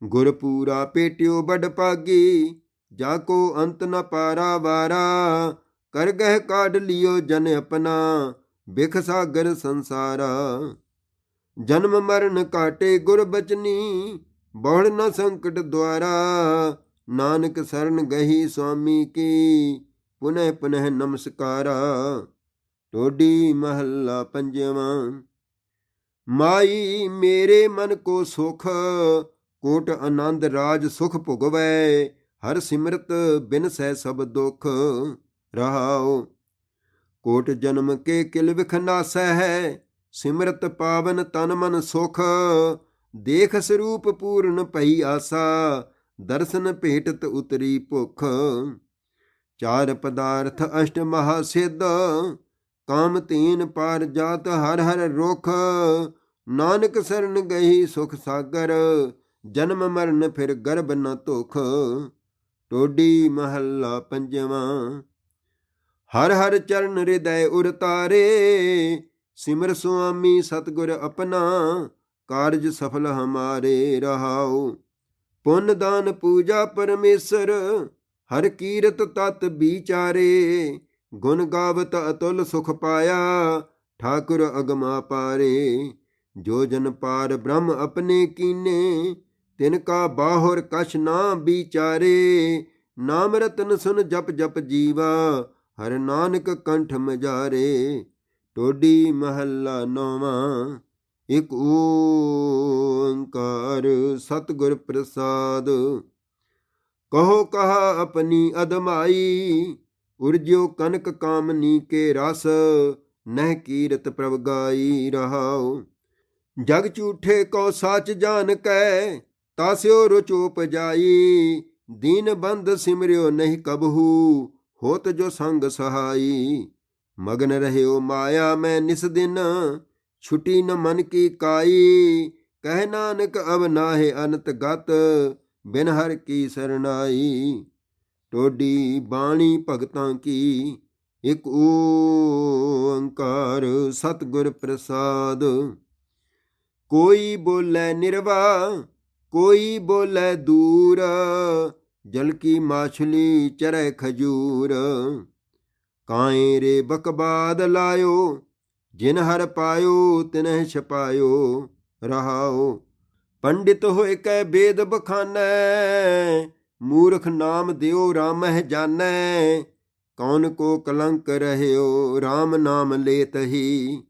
ਗੁਰ ਪੂਰਾ ਪੇਟਿਓ ਬੜ ਪਾਗੀ ਜਾ ਕੋ ਅੰਤ ਨ ਪਾਰਾ ਵਾਰਾ, ਕਰ ਗਹਿ ਕਾਢ ਲਿਓ ਜਨ ਆਪਣਾ, ਬਿਖ ਸਾਗਰ ਸੰਸਾਰਾ। ਜਨਮ ਮਰਨ ਕਾਟੇ ਗੁਰ ਬਚਨੀ ਬਹੁੜ ਨ ਸੰਕਟ ਦੁਆਰਾ, ਨਾਨਕ ਸਰਨ ਗਹੀ ਸੁਆਮੀ ਕੀ, ਪੁਨਹ ਪੁਨਹ ਨਮਸਕਾਰਾ। ਟੋਡੀ ਮਹੱਲਾ ਪੰਜਵਾਂ, ਮਾਈ ਮੇਰੇ ਮਨ ਕੋ ਸੁਖ ਕੋਟ ਆਨੰਦ ਰਾਜ ਸੁਖ ਭੁਗਵੈ, ਹਰ ਸਿਮਰਤ ਬਿਨ ਸਹਿ ਸਭ ਦੁਖ ਰਹਾਉ। ਕੋਟ ਜਨਮ ਕੇ ਕਿਲ ਵਿਖਨਾਸੈ ਹੈ, ਸਿਮਰਤ ਪਾਵਨ ਤਨ ਮਨ ਸੁਖ, ਦੇਖ ਸਰੂਪ ਪੂਰਨ ਭਈ ਆਸਾ, ਦਰਸ਼ਨ ਭੇਟਤ ਉਤਰੀ ਭੁਖ। ਚਾਰ ਪਦਾਰਥ ਅਸ਼ਟ ਮਹਾ ਸਿੱਧ, ਕਾਮ ਤੀਨ ਪਾਰ ਜਾਤ ਹਰ ਹਰ ਰੁਖ, ਨਾਨਕ ਸਰਨ ਗਈ ਸੁਖ ਸਾਗਰ ਜਨਮ ਮਰਨ ਫਿਰ ਗਰਭ ਨ ਧੁਖ, ਟੋਡੀ ਮਹੱਲਾ ਪੰਜਵਾਂ। ਹਰ ਹਰ ਚਰਨ ਹਿਰਦੈ ਉਰਤਾਰੇ ਸਿਮਰ ਸੁਆਮੀ ਸਤਗੁਰ ਆਪਣਾ, ਕਾਰਜ ਸਫਲ ਹਮਾਰੇ ਰਹਾਓ ਪੁੰਨ ਦਾਨ ਪੂਜਾ ਪਰਮੇਸ਼ਰ, ਹਰ ਕੀਰਤ ਤਤ ਵਿਚਾਰੇ। ਗੁਣ ਗਾਵਤ ਅਤੁਲ ਸੁਖ ਪਾਇਆ, ਠਾਕੁਰ ਅਗਮਾ ਪਾਰੇ। ਜੋ ਜਨ ਪਾਰ ਬ੍ਰਹਮ ਆਪਣੇ ਕੀਨੇ ਤਿਨ ਕਾ ਬਾਹੁਰ ਕਛ ਨਾ ਵਿਚਾਰੇ, ਨਾਮ ਰਤਨ ਸੁਨ ਜਪ ਜਪ ਜੀਵਾ, ਹਰ ਨਾਨਕ ਕੰਠ ਮਜਾਰੇ। ਟੋਡੀ ਮਹੱਲਾ ਨੌਵਾਂ, ਇਕ ਓੰਕਾਰ ਸਤਿਗੁਰ ਪ੍ਰਸਾਦ। ਕਹੋ ਕਹਾ ਆਪਣੀ ਅਦਮਾਈ, ਉਰਜਿਓ ਕਨਕ ਕਾਮਨੀ ਕੇ ਰਸ, ਨਹਿ ਕੀਰਤ ਪ੍ਰਭ ਗਾਈ ਰਹਾਉ ਜਗ ਝੂਠੇ ਕੋ ਸੱਚ ਜਾਣ ਕੈ ਤਾਸਿਓ ਰੁਚੋਪ ਜਾਈ ਦੀਨ ਬੰਦ ਸਿਮਰਿਓ ਨਹੀਂ ਕਬਹੂ, ਹੋਤ ਜੋ ਸੰਗ ਸਹਾਈ। ਮਗਨ ਰਹਿਓ ਮਾਇਆ, ਮੈਂ ਨਿਸ ਦਿਨ ਛੁਟੀ ਨ ਮਨ ਕੀ ਕਾਈ। ਕਹਿ ਨਾਨਕ, ਅਬ ਨਾਹਿ ਅਨਤ ਗਤ, ਬਿਨ ਹਰ ਕੀ ਸਰਨਾਈ। ਟੋਡੀ ਬਾਣੀ ਭਗਤਾਂ ਕੀ, ਇਕ ਓੰਕਾਰ ਸਤਿਗੁਰ ਪ੍ਰਸਾਦ। ਕੋਈ ਬੋਲੇ ਨਿਰਵਾ ਕੋਈ ਬੋਲੇ ਦੂਰ, ਜਲ ਕੀ ਮਾਛਲੀ ਚਰੈ ਖਜੂਰ। ਕਾਏ ਰੇ ਬਕਬਾਦ ਲਾਇਓ, ਜਿਨ ਹਰ ਪਾਇਓ ਤਿਨਹਿ ਛਪਾਇਓ ਰਹਾਓ। ਪੰਡਿਤ ਹੋਏ ਕੈ ਬੇਦ ਬਖਾਨੈ, ਮੂਰਖ ਨਾਮ ਦਿਓ ਰਾਮਹਿ ਜਾਣੈ ਕੌਣ ਕੋ ਕਲੰਕ ਰਹਿਓ RAM ਨਾਮ ਲੇਤਹੀ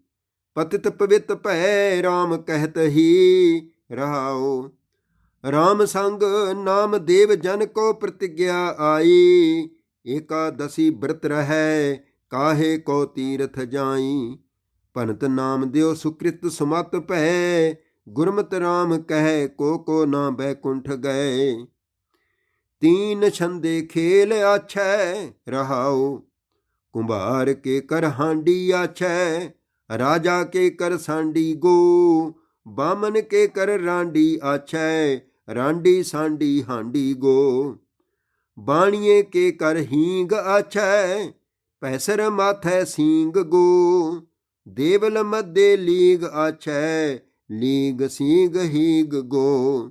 ਪਤਿਤ ਪਵਿੱਤ ਭੈ RAM ਕਹਿਤਹੀ ਰਹਾਓ। RAM ਸੰਗ ਨਾਮ ਦੇਵ ਜਨ ਕੋ ਪ੍ਰਤਿਗਿਆ ਆਈ। ਏਕਾਦਸੀ ਬ੍ਰਤ ਰਹੈ, ਕਾਹੇ ਕੋ ਤੀਰਥ ਜਾਈ। ਭਨਤ ਨਾਮ ਦਿਓ ਸੁਕ੍ਰਿਤ ਸੁਮਤ ਭੈ, ਗੁਰਮਤਿ RAM ਕਹਿ ਕੋ ਕੋ ਨਾ ਬੈਕੁੰਠ ਗਏ। ਤੀਨ ਛੰਦੇ ਖੇਲ ਆਛੈ, ਰਹਾਉ ਕੁੰਭਾਰ ਕੇ ਕਰ ਹਾਂਡੀ ਆਛੈ। ਰਾਜਾ ਕੇ ਕਰ ਸਾਂਡੀ ਗੋ ਬਾਮਨ ਕੇ ਕਰ ਰਾਂਡੀ ਆਛੈ। ਰਾਂਡੀ ਸਾਂਡੀ ਹਾਂਡੀ ਗੋ। ਬਾਣੀਏ ਕੇ ਕਰ ਹੀਂਗ ਆਛੈ ਪੈਸਰ ਮਾਥੈ ਸੀਂਗ ਗੋ। ਦੇਵਲ ਮੱਦੇ ਲੀਗ ਆਛੈ, ਲੀਗ ਸੀਗ ਹੀਗ ਗੋ।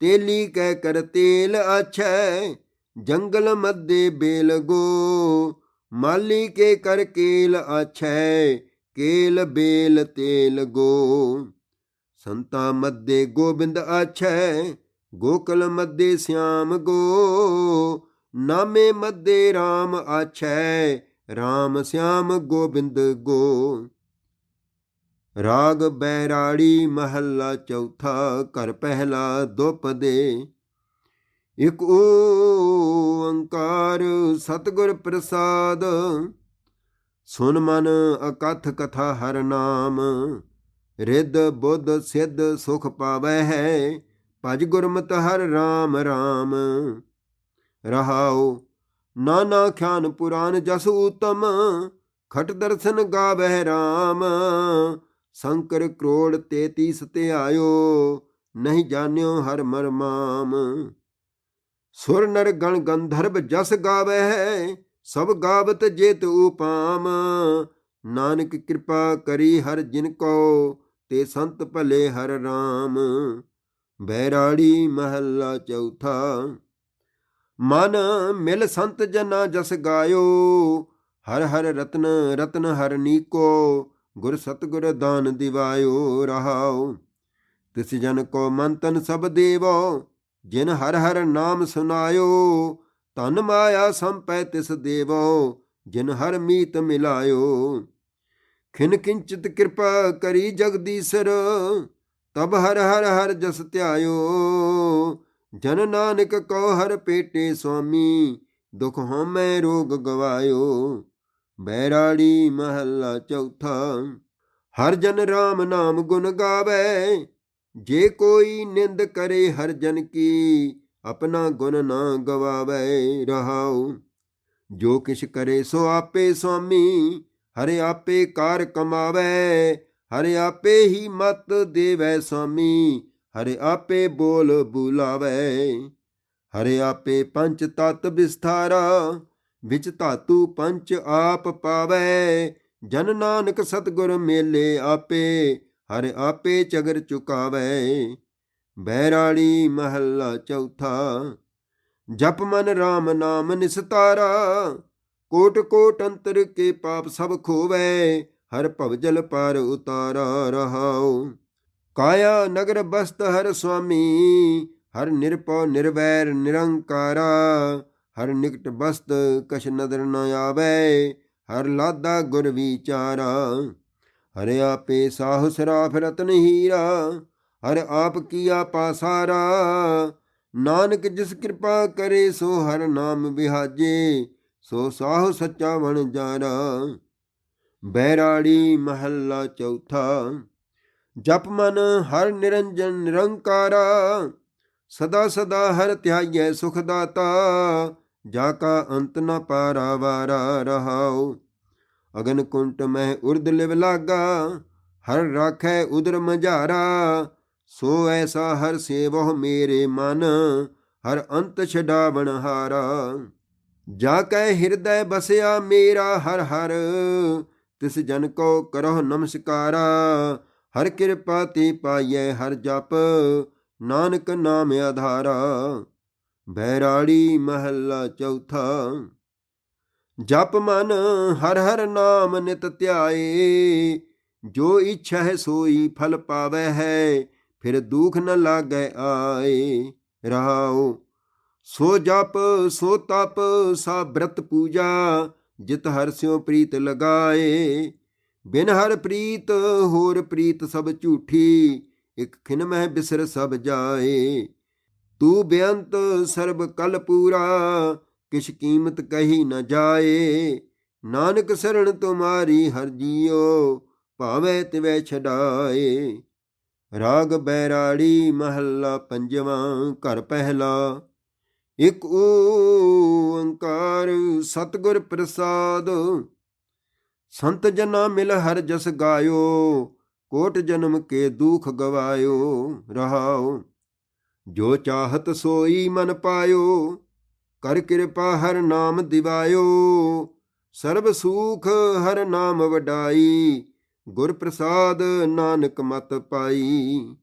ਤੇਲੀ ਕਹਿ ਕਰ ਤੇਲ ਆਛੈ, ਜੰਗਲ ਮੱਦੇ ਬੇਲ ਗੋ। ਮਾਲੀ ਕੇ ਕਰ ਕੇਲ ਆਛੈ, ਕੇਲ ਬੇਲ ਤੇਲ ਗੋ। ਸੰਤਾ ਮੱਦੇ ਗੋਬਿੰਦ ਆਛੈ, ਗੋਕਲ ਮੱਦੇ ਸਿਆਮ ਗੋ। ਨਾਮੇ ਮੱਦੇ RAM ਆਛੈ RAM ਸਿਆਮ ਗੋਬਿੰਦ ਗੋ। ਰਾਗ ਬੈਰਾੜੀ ਮਹੱਲਾ ਚੌਥਾ, ਘਰ ਪਹਿਲਾ ਦੁਪ ਦੁਪਦੇ ਇਕ ਓੰਕਾਰ ਸਤਿਗੁਰ ਪ੍ਰਸਾਦ, ਸੁਨ ਮਨ ਅਕਥ ਕਥਾ ਹਰ ਨਾਮ। ਰਿੱਧ ਬੁੱਧ ਸਿੱਧ ਸੁਖ ਪਾਵੈ ਹੈ, ਭਜ ਗੁਰਮਤਿ ਹਰ RAM RAM ਰਹਾਉ, ਨਾਨਾ ਖਿਆਨ ਪੁਰਾਨ ਜਸ ਉਤਮ, ਖਟ ਦਰਸ਼ਨ ਗਾਵਹਿ RAM ਸ਼ੰਕਰ ਕਰੋੜ ਤੇਤੀ ਸਤੇ ਆਇਓ ਨਹੀਂ ਜਾਣਿਓ ਹਰ ਮਰਮਾਮ ਸੁਰ ਨਰ ਗਣ ਗੰਧਰਵ ਜਸ ਗਾਵੈ ਹੈ, ਸਭ ਗਾਵਤ ਜੇਤ ਉਪਾਮ। ਨਾਨਕ ਕਿਰਪਾ ਕਰੀ ਹਰ ਜਿਨ ਕੋ ਤੇ ਸੰਤ ਭਲੇ ਹਰ RAM ਬੈਰਾੜੀ ਮਹੱਲਾ ਚੌਥਾ। ਮਨ ਮਿਲ ਸੰਤ ਜਨਾ ਜਸ ਗਾਇਓ। ਹਰ ਹਰ ਰਤਨ ਰਤਨ ਹਰ ਨੀਕੋ। ਗੁਰ ਸਤਗੁਰ ਦਾਨ ਦਿਵਾਇਓ ਰਹਾਉ ਤਿਸ ਜਨ ਕੋ ਮਨ ਤਨ ਸਭ ਦੇਵੋ। ਜਿਨ ਹਰ ਹਰ ਨਾਮ ਸੁਨਾਇਓ। ਧਨ ਮਾਇਆ ਸੰਪੈ ਤਿਸ ਦੇਵੋ। ਜਿਨ ਹਰ ਮੀਤ ਮਿਲਾਇਓ। ਖਿਨ ਕਿੰਚਿਤ ਕਿਰਪਾ ਕਰੀ ਜਗਦੀਸਰ ਤਬ ਹਰ ਹਰ ਹਰ ਜਸ ਧਿਆਇਓ। ਜਨ ਨਾਨਕ ਕੋ ਹਰ ਪੇਟੇ ਸੁਆਮੀ, ਦੁਖ ਹਉਮੈ ਰੋਗ ਗਵਾਇਓ। ਬੈਰਾੜੀ ਮਹੱਲਾ ਚੌਥਾ, ਹਰ ਜਨ RAM ਨਾਮ ਗੁਣ ਗਾਵੇ। ਜੇ ਕੋਈ ਨਿੰਦ ਕਰੇ ਹਰ ਜਨ ਕੀ, ਆਪਣਾ ਗੁਣ ਨਾ ਗਵਾਵੇ ਰਹਾਉ। ਜੋ ਕਿਛ ਕਰੇ ਸੋ ਆਪੇ ਸੁਆਮੀ ਹਰਿ ਆਪੇ ਕਾਰ ਕਮਾਵੇ, ਹਰਿ ਆਪੇ ਹੀ ਮਤ ਦੇਵੈ ਸੁਆਮੀ ਹਰਿ ਆਪੇ ਬੋਲ ਬੁਲਾਵੇ। ਹਰਿ ਆਪੇ ਪੰਚ ਤਤ ਵਿਸਥਾਰਾ, ਵਿੱਚ ਧਾਤੂ ਪੰਚ ਆਪ ਪਾਵੇ। ਜਨ ਨਾਨਕ ਸਤਗੁਰ ਮੇਲੇ ਆਪੇ, ਹਰਿ ਆਪੇ ਚਗਰ ਚੁਕਾਵੇ। ਬੈਰਾੜੀ ਮਹੱਲਾ ਚੌਥਾ, ਜਪ ਮਨ RAM ਨਾਮ ਨਿਸਤਾਰਾ ਕੋਟ ਕੋਟ ਅੰਤਰ ਕੇ ਪਾਪ ਸਭ ਖੋਵੇ, ਹਰ ਭਵਜਲ ਪਰ ਉਤਾਰਾ ਰਹਾਉ। ਕਾਇਆ ਨਗਰ ਬਸਤ ਹਰ ਸੁਆਮੀ, ਹਰ ਨਿਰਪਉ ਨਿਰਵੈਰ ਨਿਰੰਕਾਰਾ। ਹਰ ਨਿਕਟ ਬਸਤ ਕਛ ਨਦਰ ਨ ਆਵੇ, ਹਰ ਲਾਦਾ ਗੁਰ ਵਿਚਾਰਾ। ਹਰਿ ਆਪੇ ਸਾਹਸ ਰਾਫ ਰਤਨ ਹੀਰਾ, ਹਰ ਆਪ ਕੀਆ ਪਾਸਾਰਾ। ਨਾਨਕ ਜਿਸ ਕਿਰਪਾ ਕਰੇ ਸੋ ਹਰ ਨਾਮ ਵਿਹਾਜੇ ਸੋ ਸਾਹ ਸੱਚਾ ਬਣ ਜਾਰਾ ਬੈਰਾੜੀ ਮਹੱਲਾ ਚੌਥਾ। ਜਪ ਮਨ ਹਰ ਨਿਰੰਜਨ ਨਿਰੰਕਾਰਾ। ਸਦਾ ਸਦਾ ਹਰ ਧਿਆਈਐ ਸੁਖ ਦਾਤਾ। ਜਾ ਕਾ ਅੰਤ ਨ ਪਾਰਾਵਾਰਾ ਰਹਾਉ। ਅਗਨ ਕੁੰਟ ਮਹਿ ਉਰਦ ਲਿਵ ਲਾਗਾ। ਹਰ ਰਾਖੈ ਉਦਰ ਮਝਾਰਾ। ਸੋ ਐਸਾ ਹਰ ਸੇਵਹੁ ਮੇਰੇ ਮਨ। ਹਰ ਅੰਤ ਛਡਾਵਣ ਹਾਰਾ। ਜਾ ਕੈ ਹਿਰਦੈ ਬਸਿਆ ਮੇਰਾ ਹਰ ਹਰ, ਤਿਸ ਜਨ ਕੋ ਕਰਹੁ ਨਮਸਕਾਰਾ। ਹਰ ਕਿਰਪਾ ਤੇ ਪਾਈਐ ਹਰ ਜਪ, ਨਾਨਕ ਨਾਮ ਆਧਾਰਾ। ਬੈਰਾੜੀ ਮਹੱਲਾ ਚੌਥਾ, ਜਪ ਮਨ ਹਰ ਹਰ ਨਾਮ ਨਿਤ ਧਿਆਏ। ਜੋ ਇੱਛਾ ਹੈ ਸੋਈ ਫਲ ਪਾਵੇ ਹੈ, ਫਿਰ ਦੁਖ ਨ ਲਾਗੈ ਆਏ। ਰਹਾਉ ਸੋ ਜਪ, ਸੋ ਤਪ, ਸਾ ਬ੍ਰਤ ਪੂਜਾ, ਜਿਤ ਹਰ ਸਿਉ ਪ੍ਰੀਤ ਲਗਾਏ। ਬਿਨ ਹਰ ਪ੍ਰੀਤ, ਹੋਰ ਪ੍ਰੀਤ ਸਭ ਝੂਠੀ, ਇਕ ਖਿਨ ਮਹਿ ਬਿਸਰ ਸਭ ਜਾਏ। ਤੂੰ ਬੇਅੰਤ ਸਰਬ ਕਲ ਪੂਰਾ, ਕਿਛ ਕੀਮਤ ਕਹੀ ਨ ਜਾਏ। ਨਾਨਕ ਸਰਣ ਤੁਮਾਰੀ ਹਰ ਜੀਓ ਭਾਵੇਂ ਤਿਵੈ ਛਡਾਏ। ਰਾਗ ਬੈਰਾੜੀ ਮਹੱਲਾ ਪੰਜਵਾਂ, ਘਰ ਪਹਿਲਾ। ਇਕ ਓੰਕਾਰ ਸਤਿਗੁਰ ਪ੍ਰਸਾਦ। ਸੰਤ ਜਨਾ ਮਿਲ ਹਰ ਜਸ ਗਾਇਓ, ਕੋਟ ਜਨਮ ਕੇ ਦੁਖ ਗਵਾਇਓ, ਰਹਾਓ। ਜੋ ਚਾਹਤ ਸੋਈ ਮਨ ਪਾਇਓ, ਕਰ ਕਿਰਪਾ ਹਰ ਨਾਮ ਦਿਵਾਇਓ। ਸਰਬ ਸੂਖ ਹਰ ਨਾਮ ਵਡਾਈ, ਗੁਰ ਪ੍ਰਸਾਦ ਨਾਨਕ ਮਤ ਪਾਈ।